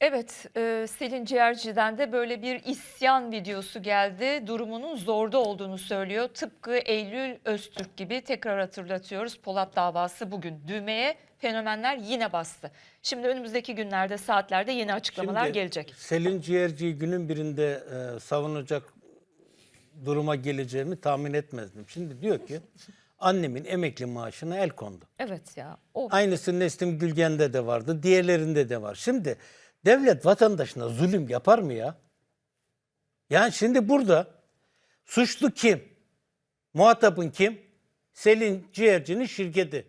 Evet, e, Selin Ciğerci'den de böyle bir isyan videosu geldi. Durumunun zorda olduğunu söylüyor. Tıpkı Eylül Öztürk gibi tekrar hatırlatıyoruz. Polat davası bugün düğmeye fenomenler yine bastı. Şimdi önümüzdeki günlerde, saatlerde yeni açıklamalar Şimdi gelecek. Selin Ciğerci'yi günün birinde e, savunacak duruma geleceğimi tahmin etmezdim. Şimdi diyor ki annemin emekli maaşına el kondu. Evet ya. O Aynısı Neslim Gülgen'de de vardı, diğerlerinde de var. Şimdi devlet vatandaşına zulüm yapar mı ya? Yani şimdi burada suçlu kim? Muhatabın kim? Selin Ciğerci'nin şirketi.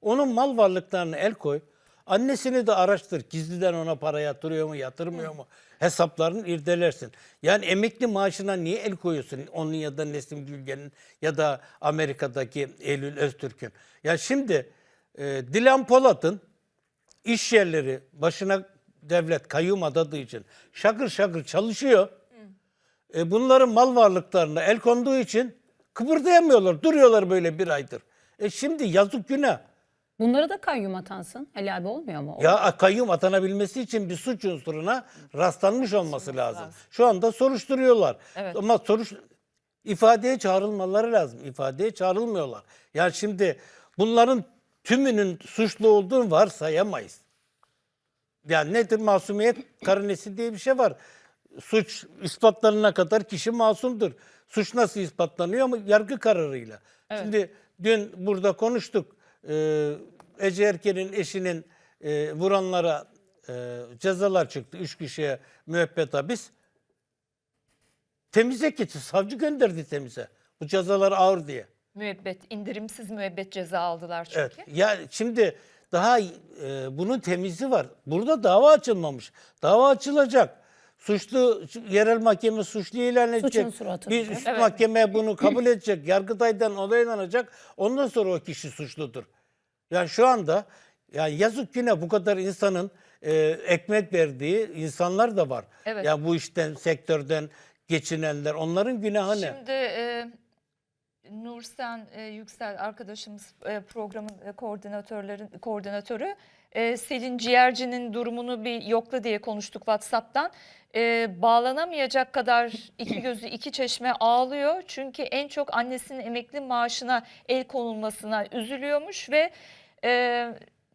Onun mal varlıklarına el koy. Annesini de araştır. Gizliden ona para yatırıyor mu, yatırmıyor mu? Hesaplarını irdelersin. Yani emekli maaşına niye el koyuyorsun? Onun ya da Neslim Gülgen'in ya da Amerika'daki Eylül Öztürk'ün. Ya şimdi e, Dilan Polat'ın iş yerleri başına devlet kayyum adadığı için şakır şakır çalışıyor. E, bunların mal varlıklarına el konduğu için kıpırdayamıyorlar. Duruyorlar böyle bir aydır. E şimdi yazık günah. Bunlara da kayyum atansın. Ali abi olmuyor mu? Ya kayyum atanabilmesi için bir suç unsuruna rastlanmış olması lazım. Şu anda soruşturuyorlar. Evet. Ama soruş ifadeye çağrılmaları lazım. İfadeye çağrılmıyorlar. Yani şimdi bunların tümünün suçlu olduğunu varsayamayız. Yani nedir masumiyet karinesi diye bir şey var. Suç ispatlanana kadar kişi masumdur. Suç nasıl ispatlanıyor ama yargı kararıyla. Şimdi dün burada konuştuk. Ee, Ece Erken'in eşinin e, vuranlara e, cezalar çıktı. Üç kişiye müebbet hapis. Temize gitti. Savcı gönderdi temize. Bu cezalar ağır diye. müebbet, indirimsiz müebbet ceza aldılar çünkü. Evet. Ya şimdi daha e, bunun temizi var. Burada dava açılmamış. Dava açılacak. Suçlu yerel mahkeme suçlu ilan edecek. Bir üst Evet. mahkeme bunu kabul edecek. Yargıtay'dan onaylanacak. Ondan sonra o kişi suçludur. Yani şu anda yani yazık güne bu kadar insanın e, ekmek verdiği insanlar da var. Evet. Ya bu işten, sektörden geçinenler. Onların günahı ne? Şimdi e, Nursen e, Yüksel arkadaşımız e, programın e, koordinatörlerin koordinatörü e, Selin Ciğerci'nin durumunu bir yokla diye konuştuk WhatsApp'tan. E, bağlanamayacak kadar iki gözü iki çeşme ağlıyor. Çünkü en çok annesinin emekli maaşına el konulmasına üzülüyormuş ve e,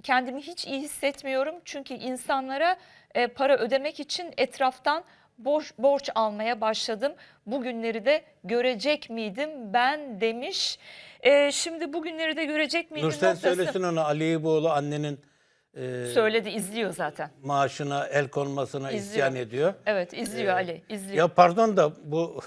kendimi hiç iyi hissetmiyorum. Çünkü insanlara e, para ödemek için etraftan borç, borç almaya başladım. Bugünleri de görecek miydim ben demiş. E, şimdi bugünleri de görecek miydim Nursel noktası. söylesin ona Ali Eyüboğlu annenin e, Söyledi izliyor zaten. maaşına el konmasına İzliyor. isyan ediyor. Evet izliyor Ali izliyor. Ya pardon da bu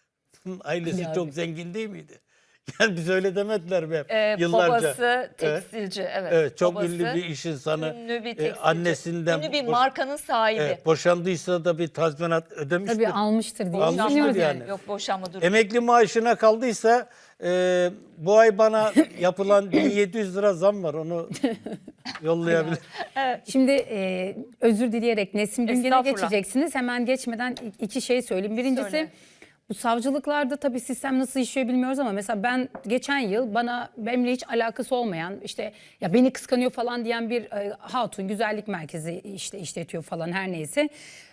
ailesi Ya çok abi. zengin değil miydi? Yani biz öyle demediler mi? hep E, Yıllarca. babası tekstilci evet. Evet çok babası, ünlü bir iş insanı. ünlü bir E, tekstilci. annesinden ünlü bir boş- markanın sahibi. Evet, boşandıysa da bir tazminat ödemiştir. Tabii almıştır diye Almıştır düşünüyoruz yani. yani. Yok boşanma durumu. Emekli maaşına kaldıysa e, bu ay bana yapılan 1700 lira zam var onu yollayabilir. Şimdi e, özür dileyerek Nesim Güngen'e Estağfurullah. geçeceksiniz. Hemen geçmeden i- iki şey söyleyeyim. Birincisi Söyle. Bu savcılıklarda tabii sistem nasıl işliyor bilmiyoruz ama mesela ben geçen yıl bana benimle hiç alakası olmayan işte ya beni kıskanıyor falan diyen bir e, hatun güzellik merkezi işte işletiyor falan her neyse.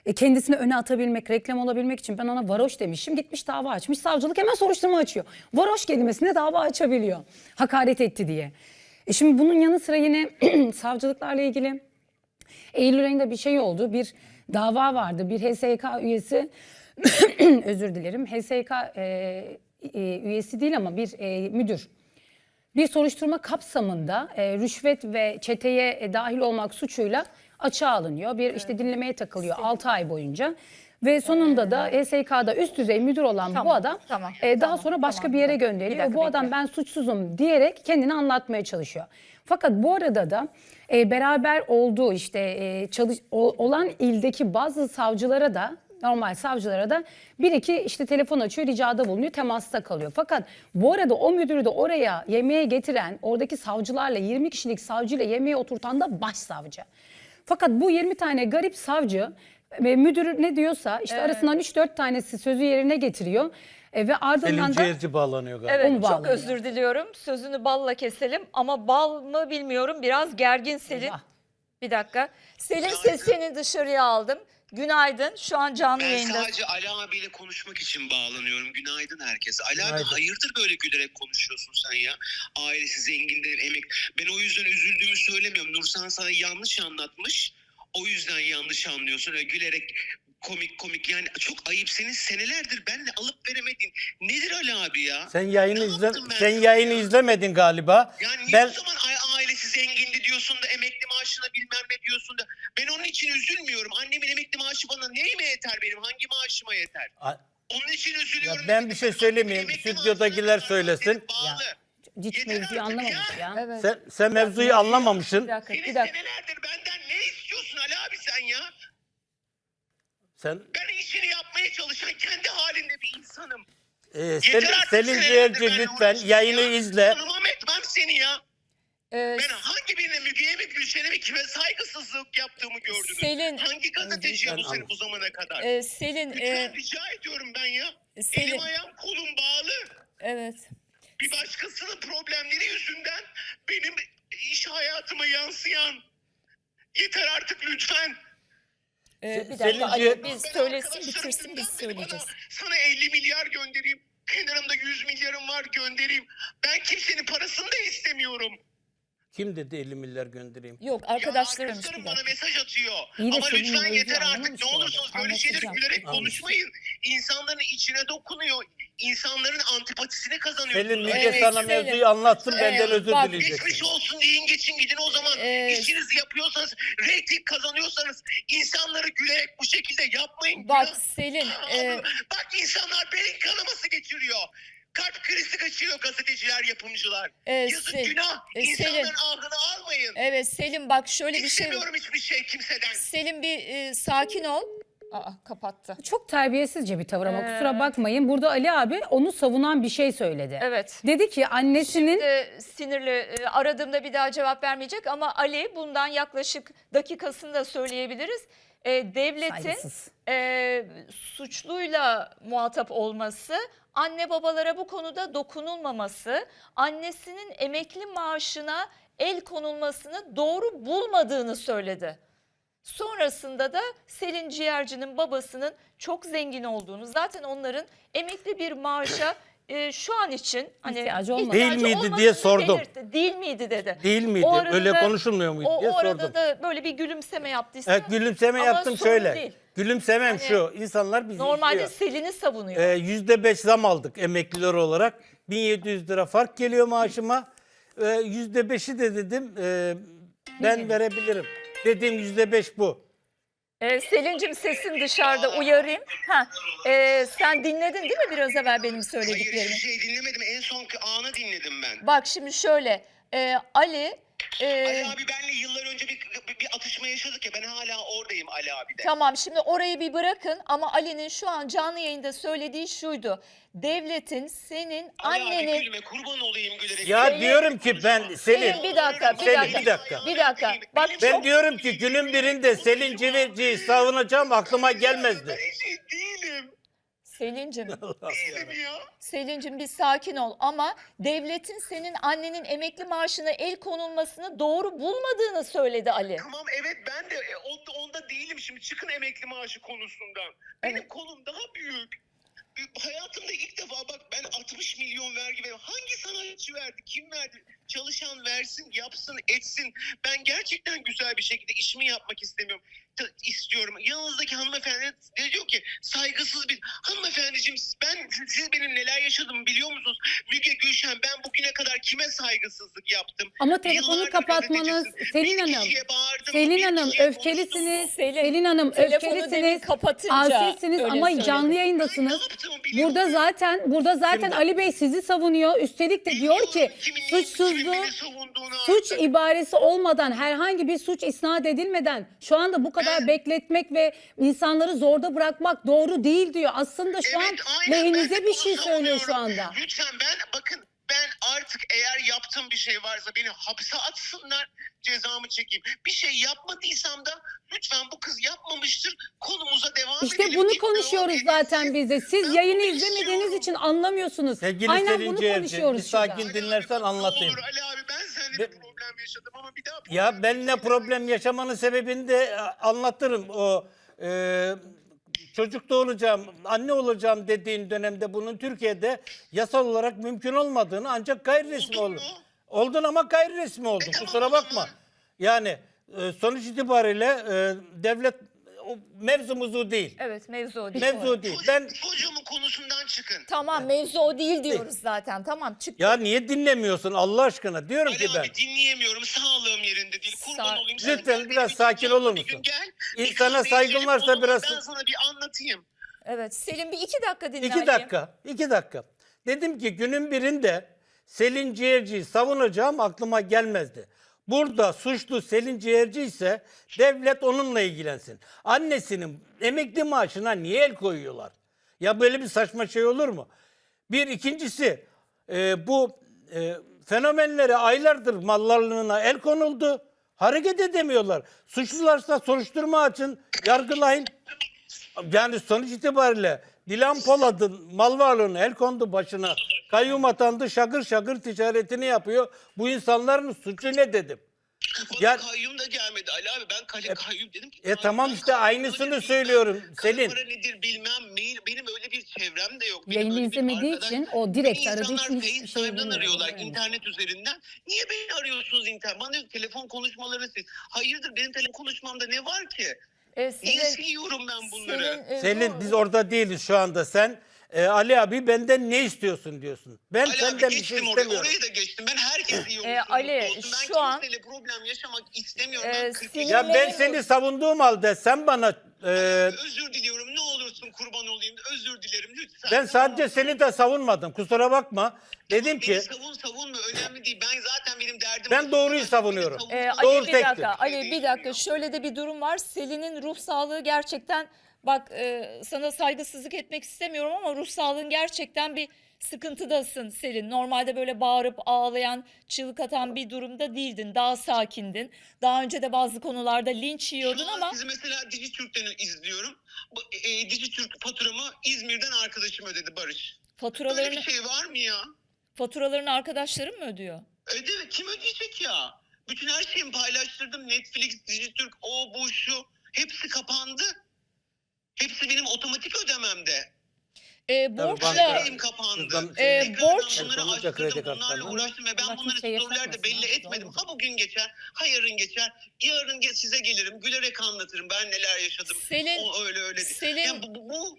E, kendisini öne atabilmek, reklam olabilmek için ben ona varoş demişim. Gitmiş dava açmış. Savcılık hemen soruşturma açıyor. Varoş kelimesine dava açabiliyor. Hakaret etti diye. E şimdi bunun yanı sıra yine savcılıklarla ilgili Eylül ayında bir şey oldu. Bir dava vardı. Bir HSK üyesi özür dilerim. HSK e, e, üyesi değil ama bir e, müdür. Bir soruşturma kapsamında e, rüşvet ve çeteye e, dahil olmak suçuyla açığa alınıyor. Bir işte dinlemeye takılıyor 6 ay boyunca. Ve sonunda da HSK'da üst düzey müdür olan Tamam, bu adam tamam, e, daha tamam, sonra başka tamam. bir yere Bir gönderiliyor. dakika, bu adam bekle. ben suçsuzum diyerek kendini anlatmaya çalışıyor. Fakat bu arada da e, beraber olduğu işte e, çalış, o- olan ildeki bazı savcılara da normal savcılara da bir iki işte telefon açıyor ricada bulunuyor temasta kalıyor. Fakat bu arada o müdürü de oraya yemeğe getiren oradaki savcılarla 20 kişilik savcıyla yemeğe oturtan da başsavcı. Fakat bu 20 tane garip savcı ve müdür ne diyorsa işte arasından 3-4 tanesi sözü yerine getiriyor. E, ve Selin ardından da Ciğerci bağlanıyor galiba. Evet Onu çok bağlanıyor. özür diliyorum. Sözünü balla keselim ama bal mı bilmiyorum biraz gergin Selin. Eyvah. Bir dakika. Selin sesini dışarıya aldım. Günaydın. Şu an canlı Ben yayında. sadece Ali abiyle konuşmak için bağlanıyorum. Günaydın herkese. Ali abi hayırdır böyle gülerek konuşuyorsun sen ya? Ailesi zengindir, emek. Ben o yüzden üzüldüğümü söylemiyorum. Nursan sana yanlış anlatmış. O yüzden yanlış anlıyorsun. Öyle gülerek komik komik yani çok ayıp senin senelerdir benle alıp veremedin. Nedir Ali abi ya? Sen yayını izle ben sen yayını ya? izlemedin galiba. Yani niye ben o zaman ailesi zengindi diyorsun da emekli maaşına bilmem ne diyorsun da. Ben onun için üzülmüyorum. Annemin emekli maaşı bana neyime yeter benim? Hangi maaşıma yeter? A- Onun için üzülüyorum. Ya ben bir şey söylemeyeyim. Stüdyodakiler söylesin. bağlı. Hiç Yeter mevzuyu anlamamış ya. ya. Evet. sen sen mevzuyu anlamamışsın. Bir dakika, bir dakika. senelerdir benden ne istiyorsun Ali abi sen ya? Sen Ben işini yapmaya çalışan kendi halinde bir insanım. e, Yeter Selin, artık Selin senelerdir Ciğerci benimle lütfen yayını ya. izle. Tanımam etmem seni ya. Ee, Ben hangi birine Müge'ye mi Gülşen'e mi kime saygısızlık yaptığımı gördünüz? Selin- Hangi gazeteciye bu seni bu zamana kadar? e, Selin, Lütfen e, rica ediyorum ben ya. Selin- Elim ayağım kolum bağlı. evet. Bir başkasının problemleri yüzünden benim iş hayatıma yansıyan. Yeter artık lütfen. Ee, bir dakika Ali biz söylesin bitirsin biz söyleyeceğiz. Sana 50 milyar göndereyim. Kenarımda 100 milyarım var göndereyim. Ben kimsenin parasını da istemiyorum. Kim dedi 50 milyar göndereyim? Yok Ya arkadaşlarım bana dakika. mesaj atıyor. İyi de Ama senin lütfen mevzuyu yeter artık ne bu olursunuz böyle şeyleri Anlatacağım. gülerek Anladım. konuşmayın. İnsanların içine dokunuyor. İnsanların antipatisini kazanıyor. Selin Müge Evet, sana Selin. mevzuyu anlattım benden Evet, özür bak, dileyeceksin. Geçmiş olsun deyin geçin gidin o zaman. Evet. İşinizi yapıyorsanız, reyting kazanıyorsanız insanları gülerek bu şekilde yapmayın. Bak Ya. Selin, Abi, e, Bak insanlar beyin kanaması geçiriyor. Krizi kaçırıyor gazeteciler, yapımcılar. e, Yazık Selin, günah. e, İnsanların Selin. ağzını almayın. evet Selin bak şöyle bir şey İstemiyorum hiçbir şey kimseden. Selin bir e, sakin ol. Aa kapattı. Çok terbiyesizce bir tavır ama Ee. kusura bakmayın. Burada Ali abi onu savunan bir şey söyledi. Evet. Dedi ki annesinin E, sinirli e, aradığımda bir daha cevap vermeyecek ama Ali bundan yaklaşık dakikasını da söyleyebiliriz. E, devletin saygısız. e, suçluyla muhatap olması, anne babalara bu konuda dokunulmaması, annesinin emekli maaşına el konulmasını doğru bulmadığını söyledi. Sonrasında da Selin Ciğerci'nin babasının çok zengin olduğunu, zaten onların emekli bir maaşa e, şu an için hani İhtiyacı olmadı. Değil ihtiyacı miydi olmadığını diye sordum. belirtti. Değil miydi dedi. Değil miydi? O arada Öyle da- konuşulmuyor muydu O, diye o arada sordum. da böyle bir gülümseme yaptıysa Evet, gülümseme ama yaptım sorun şöyle. değil. Gülümsemem Hani şu. insanlar bizi Normalde izliyor. Selin'i savunuyor. Ee, %5 zam aldık emekliler olarak. 1700 lira fark geliyor maaşıma. Ee, %5'i de dedim e, ben verebilirim. Dediğim %5 bu. Ee, Selin'cim sesin dışarıda uyarayım. Ha, e, sen dinledin değil mi biraz evvel benim Hayır söylediklerimi? hiçbir şey dinlemedim. En son anı dinledim ben. Bak şimdi şöyle e, Ali e, Ali abi benle yıllar önce bir, bir, bir atışma yaşadık ya ben hala oradayım Ali abi de. tamam şimdi orayı bir bırakın ama Ali'nin şu an canlı yayında söylediği şuydu. Devletin senin Ali abi annenin gülme kurban olayım gülerek. Ya Selin- diyorum ki ben Selin, Selin bir dakika bir Selin, dakika bir dakika. bir dakika. Bak ben çok diyorum ki günün birinde Selin Civerci'yi savunacağım aklıma gelmezdi. Selin'cim Değilim ya. Selin'cim bir sakin ol ama devletin senin annenin emekli maaşına el konulmasını doğru bulmadığını söyledi Ali. Tamam evet ben de e, onda, onda değilim şimdi çıkın emekli maaşı konusundan. Benim Evet. kolum daha büyük. E, Hayatımda ilk defa bak ben 60 milyon vergi veriyorum. Hangi sanatçı verdi? Kim verdi? Çalışan versin, yapsın, etsin. Ben gerçekten güzel bir şekilde işimi yapmak istemiyorum. İstiyorum. Yanınızdaki hanımefendi de diyor ki saygısız bir hanımefendiciğim ben siz benim neler yaşadığımı biliyor musunuz? Müge Gülşen ben bugüne kadar kime saygısızlık yaptım? Ama telefonu Yıllardır kapatmanız gazetecisin. Selin Bir Hanım. kişiye bağırdım, Selin bir Hanım kişiye öfkelisiniz. konuştum. Selin, Selin Hanım telefonu demin öfkelisiniz. kapatınca Asisiniz öyle ama söyledi. canlı Ben yayındasınız. ne yaptığımı biliyorum. Burada zaten burada zaten Ali Bey sizi savunuyor. Üstelik de diyor ki Biliyorum kimin neyi, kimin savunduğunu suç ibaresi olmadan herhangi bir suç isnat edilmeden şu anda bu kadar Ben- bekletmek ve insanları zorda bırakmak doğru değil diyor. Aslında şu Evet, an lehinize bir şey söylüyor şu anda. Lütfen ben bakın ben artık eğer yaptığım bir şey varsa beni hapse atsınlar cezamı çekeyim. Bir şey yapmadıysam da lütfen bu kız yapmamıştır konumuza devam İşte edelim. bunu Git devam konuşuyoruz zaten biz de. Siz Ben yayını bunu izlemediğiniz için anlamıyorsunuz. Sevgili Aynen Selin bunu Ciğerci, konuşuyoruz bir şurada. sakin Ali dinlersen abi, bak, ne anlatayım. Olur Ali abi ben seninle Be- bir problem yaşadım ama bir daha Ya problem benimle yaşamayayım. problem yaşamanın sebebini de e, anlatırım. O e, çocuk doğuracağım, anne olacağım dediğin dönemde bunun Türkiye'de yasal olarak mümkün olmadığını ancak gayri resmi Oldun? Oldun ama gayri resmi oldun. Kusura bakma. Yani e, sonuç itibariyle e, devlet mevzumuz o değil. Evet mevzu o değil. Mevzu o değil. Ben Çocuğumun konusundan çıkın. Tamam mevzu o değil diyoruz zaten. Tamam çık. ya niye dinlemiyorsun Allah aşkına? Diyorum ki Ali ben. abi dinleyemiyorum. Sağlığım yerinde değil. Kurban Sa- olayım. Lütfen Sen biraz bir sakin olur bir gün musun? Gel. Bir İnsana kahve saygın içelim, varsa biraz- Ben sana bir anlatayım. Evet Selim bir iki dakika dinle. İki Ali. dakika, iki dakika. Dedim ki günün birinde Selin Ciğerci'yi savunacağım aklıma gelmezdi. Burada suçlu Selin Ciğerci ise devlet onunla ilgilensin. Annesinin emekli maaşına niye el koyuyorlar? Ya böyle bir saçma şey olur mu? Bir ikincisi e, bu e, fenomenlere aylardır mallarlığına el konuldu. Hareket edemiyorlar. Suçlularsa soruşturma açın, yargılayın. Yani sonuç itibariyle Dilan Polat'ın mal varlığına el kondu başına. Kayyum atandı şakır şakır ticaretini yapıyor. Bu insanların suçu ne dedim. Bana Ya- kayyum da gelmedi Ali abi. Ben kale kayyum dedim ki. e tamam işte aynısını nedir söylüyorum, bilmem, Selin. Para nedir bilmem. Mail, benim öyle bir çevrem de yok. Benim Yayını izlemediği arkadaş- için o direkt aradığı için hiçbir şey bilmiyor. arıyorlar Evet. internet üzerinden. Niye beni arıyorsunuz internet? Bana diyor, telefon konuşmaları siz. Hayırdır benim telefon konuşmamda ne var ki? Niye Selin, siliyorum ben bunları? Selin, e, Selin bu- biz orada değiliz şu anda. Sen e, Ali abi benden ne istiyorsun diyorsun. Ben Ali abi senden bir şey geçtim oraya, istemiyorum. oraya da geçtim. Ben herkes iyi olsun, Ee, Ali, mutlu olsun. Ben şu an- kimseyle problem yaşamak istemiyorum. Ee, ben 40 sinirli- Ya ben seni savunduğum halde sen bana e, Özür diliyorum ne olursun kurban olayım özür dilerim lütfen. ben sadece seni de savunmadım. Kusura bakma. Dedim Beni ki savun savunma önemli değil. Ben zaten derdim. Ben doğruyu savunuyorum. savun, Ee, savun. Ali Doğru bir tektir. dakika, Ali bir dakika. Şöyle de bir durum var. Selin'in ruh sağlığı gerçekten bak e, sana saygısızlık etmek istemiyorum ama ruh sağlığın gerçekten bir sıkıntıdasın Selin. Normalde böyle bağırıp ağlayan, çığlık atan bir durumda değildin. Daha sakindin. Daha önce de bazı konularda linç yiyordun Şu an ama sizi mesela Dijitürk'ten izliyorum. Bu, E, Dijitürk faturamı İzmir'den arkadaşım ödedi Barış. Böyle faturalarını bir şey var mı ya? faturalarını arkadaşların mı ödüyor? Öde kim ödeyecek ya? Bütün her şeyimi paylaştırdım. Netflix, Dijitürk, o bu şu. Hepsi kapandı. Hepsi benim otomatik ödememde. E, borçla kapandı. Buradan- Ee, Tekrardan borç- bunları Kullanılacak kredi açtırdım, bunlarla kartlarını. uğraştım ve ben Allah bunları kimseye storylerde belli etmedim. doğru. Ha bugün geçer, ha yarın geçer. Yarın ge- size gelirim, gülerek anlatırım ben neler yaşadım. Selin- o öyle öyle değil. Selin- Ya bu, bu, bu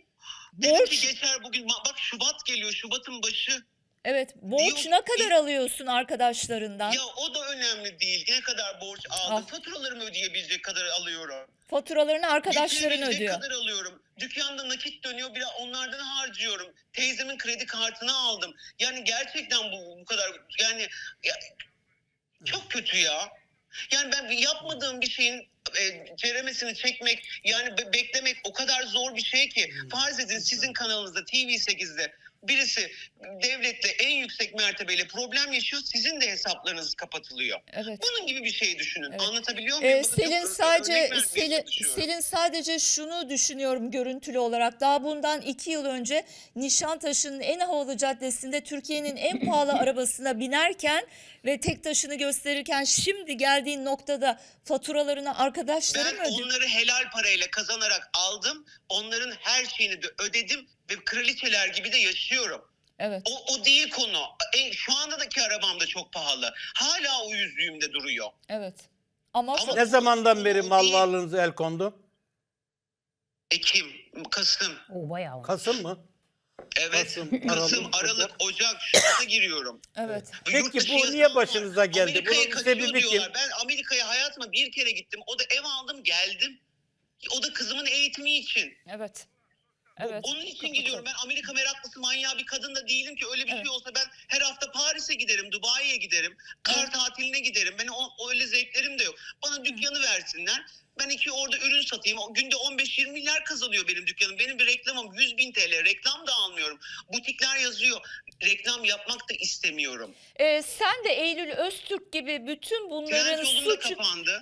dedim borç ki geçer bugün. Ma- Bak Şubat geliyor, Şubat'ın başı. Evet borç Diyor- ne kadar alıyorsun arkadaşlarından? Ya o da önemli değil. Ne kadar borç aldım. Ah. Faturalarımı ödeyebilecek kadar alıyorum. Faturalarını arkadaşların Getirebilecek ödüyor. kadar alıyorum. Dükkanda nakit dönüyor biraz onlardan harcıyorum. Teyzemin kredi kartını aldım. Yani gerçekten bu bu kadar yani ya, çok kötü ya. Yani ben yapmadığım bir şeyin e, ceremesini çekmek yani be- beklemek o kadar zor bir şey ki. Farz edin sizin kanalınızda TV8'de birisi devletle en yüksek mertebeyle problem yaşıyor. Sizin de hesaplarınız kapatılıyor. Evet. Bunun gibi bir şey düşünün. Evet. Anlatabiliyor muyum? Ee, Bakın Selin çok sadece Selin. Selin sadece şunu düşünüyorum görüntülü olarak. Daha bundan iki yıl önce Nişantaşı'nın en havalı caddesinde Türkiye'nin en pahalı arabasına binerken ve tek taşını gösterirken şimdi geldiğin noktada faturalarını arkadaşları mı Ben ödüyor? onları helal parayla kazanarak aldım. Onların her şeyini de ödedim ve kraliçeler gibi de yaşıyorum. Evet. O, o değil konu. E, şu andaki arabam da çok pahalı. Hala o yüzüğümde duruyor. Evet. Ama, Ama- ne zamandan beri mal varlığınıza el kondu? Ekim, Kasım. O bayağı. Kasım mı? Evet. Kasım, Kasım, Aralık, Aralık, Ocak, Şubat'a giriyorum. evet. Peki Yurt dışı bu niye başınıza geldi? Amerika'ya Bunun kaçıyor sebebi kim? diyorlar. Ben Amerika'ya hayatıma bir kere gittim. O da ev aldım geldim. O da kızımın eğitimi için. Evet. Evet. Onun için gidiyorum. Ben Amerika meraklısı manyağı bir kadın da değilim ki öyle bir Evet. şey olsa ben her hafta Paris'e giderim, Dubai'ye giderim, kar Evet. tatiline giderim. Benim o, öyle zevklerim de yok. Bana dükkanı versinler. Ben iki orada ürün satayım. Günde 15-20 milyar kazanıyor benim dükkanım. Benim bir reklamım 100 bin TL. Reklam da almıyorum. Butikler yazıyor. Reklam yapmak da istemiyorum. Ee, sen de Eylül Öztürk gibi bütün bunların suçu...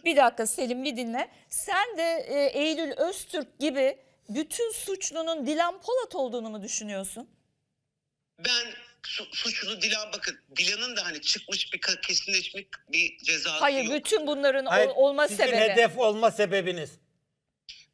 Bir dakika Selim bir dinle. Sen de e, Eylül Öztürk gibi bütün suçlunun Dilan Polat olduğunu mu düşünüyorsun? Ben su- suçlu Dilan bakın Dilan'ın da hani çıkmış bir kesinleşmiş bir cezası Hayır yok. bütün bunların ol- Hayır, olma sizin sebebi. hedef olma sebebiniz.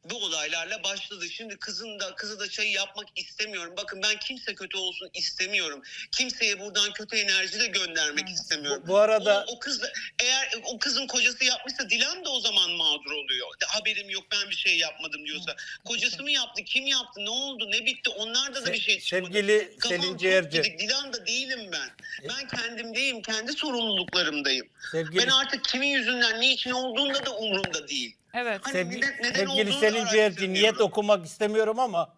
Bu olaylarla başladı. Şimdi kızın da kızı da çayı yapmak istemiyorum. Bakın ben kimse kötü olsun istemiyorum. Kimseye buradan kötü enerji de göndermek istemiyorum. Bu- bu arada- o, o kız da, eğer o kızın kocası yapmışsa Dilan da o zaman mağdur oluyor. De, haberim yok ben bir şey yapmadım diyorsa. Kocası mı yaptı? Kim yaptı? Ne oldu? Ne bitti? Onlarda da bir şey çıkmadı. Sevgili Kafam Selin Ciğerci. Dilan da değilim ben. Ben kendimdeyim. Kendi sorumluluklarımdayım. Sevgili Ben artık kimin yüzünden, niçin olduğunda da umurumda değil. Evet. Hani neden- neden sevgili Selin Ciğerci niyet okumak istemiyorum ama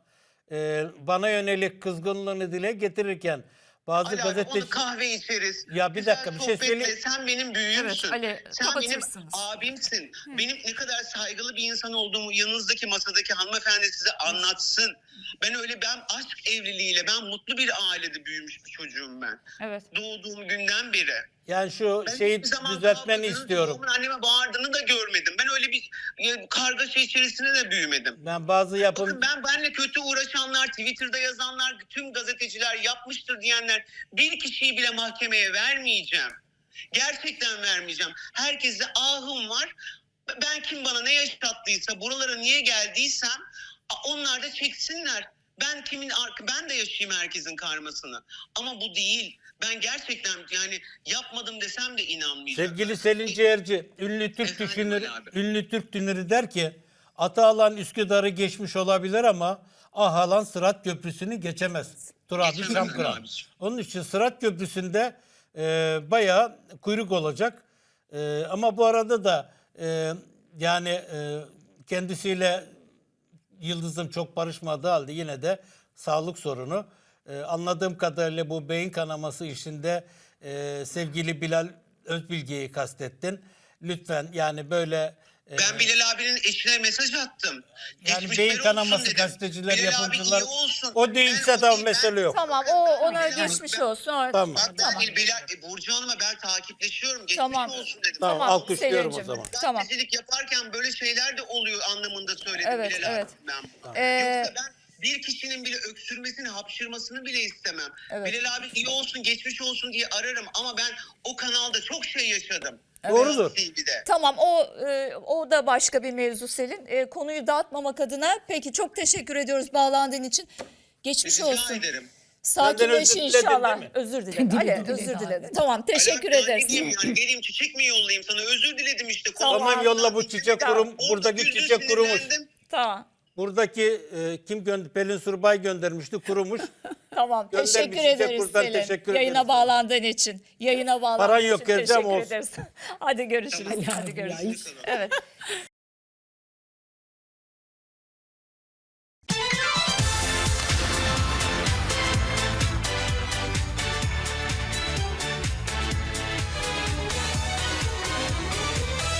e, bana yönelik kızgınlığını dile getirirken bazı Ali abi, gazeteci onu kahve içeriz. Ya bir Güzel dakika, bir şey söyleyeyim. Sen benim büyüğümsün. Evet, Ali, sen benim abimsin. Benim ne kadar saygılı bir insan olduğumu yanınızdaki masadaki hanımefendi size anlatsın. Ben öyle ben aşk evliliğiyle ben mutlu bir ailede büyümüş bir çocuğum ben. Evet. Doğduğum günden beri. Yani şu Ben şeyi düzeltmeni istiyorum. babamın anneme bağırdığını da görmedim. Ben öyle bir e, kargaşa içerisinde de büyümedim. Ben bazı yapım Bakın ben benle kötü uğraşanlar, Twitter'da yazanlar, tüm gazeteciler yapmıştır diyenler bir kişiyi bile mahkemeye vermeyeceğim. Gerçekten vermeyeceğim. Herkese ahım var. Ben kim bana ne yaşattıysa, buralara niye geldiysem onlar da çeksinler. Ben kimin ben de yaşayayım herkesin karmasını. Ama bu değil. Ben gerçekten yani yapmadım desem de inanmayacağım. sevgili Selin Ciğerci ünlü Türk Efendim düşünür Ali abi. ünlü Türk dünürü der ki Atalan Üsküdar'ı geçmiş olabilir ama Ahalan Sırat Köprüsü'nü geçemez. Turabi Geçemez abiciğim. Onun için Sırat Köprüsü'nde e, bayağı kuyruk olacak. E, ama bu arada da e, yani e, kendisiyle Yıldız'ım çok barışmadığı halde yine de sağlık sorunu. E, anladığım kadarıyla bu beyin kanaması işinde e, sevgili Bilal Özbilge'yi kastettin. Lütfen yani böyle e, Ben Bilal abinin eşine mesaj attım. Yani Geçmişleri beyin kanaması dedim. gazeteciler, Bilal yapımcılar- olsun. o değilse de mesele ben- yok. Tamam o ona Bilal- geçmiş ben- olsun. O- Tamam. Bak ben Tamam. Bilal, e, Burcu Hanım'a ben takipleşiyorum. Geçmiş Tamam. olsun dedim. Tamam, Tamam, alkışlıyorum o zaman. Tamam. Gazetecilik yaparken böyle şeyler de oluyor anlamında söyledim Evet, Bilal evet. abi ben. buna. Ee, Yoksa ben bir kişinin bile öksürmesini, hapşırmasını bile istemem. Evet. Bilal abi iyi olsun, geçmiş olsun diye ararım ama ben o kanalda çok şey yaşadım. Doğrudur. TV'de. Tamam o e, o da başka bir mevzu Selin. E, konuyu dağıtmamak adına peki çok teşekkür ediyoruz bağlandığın için. Geçmiş Rica olsun. ederim. Sakinleş özür diledin inşallah. değil mi? Özür dilerim. Diledi, Ali diledi özür abi. dilerim. Tamam teşekkür Alak, ederiz. Yani geleyim çiçek mi yollayayım sana? Özür diledim işte. Tamam. Tamam yolla bu çiçek Tamam. kurum Orada buradaki çiçek kurumuş. sinirlendim. Tamam. Buradaki e, kim gönder Pelin Surbay göndermişti kurumuş. Tamam Göndermiş teşekkür size ederiz buradan Selin. teşekkür Yayına ederiz. bağlandığın için. Yayına bağlandığın Paran için yok, geleceğim teşekkür olsun. ederiz. Hadi görüşürüz. Hadi görüşürüz. Evet.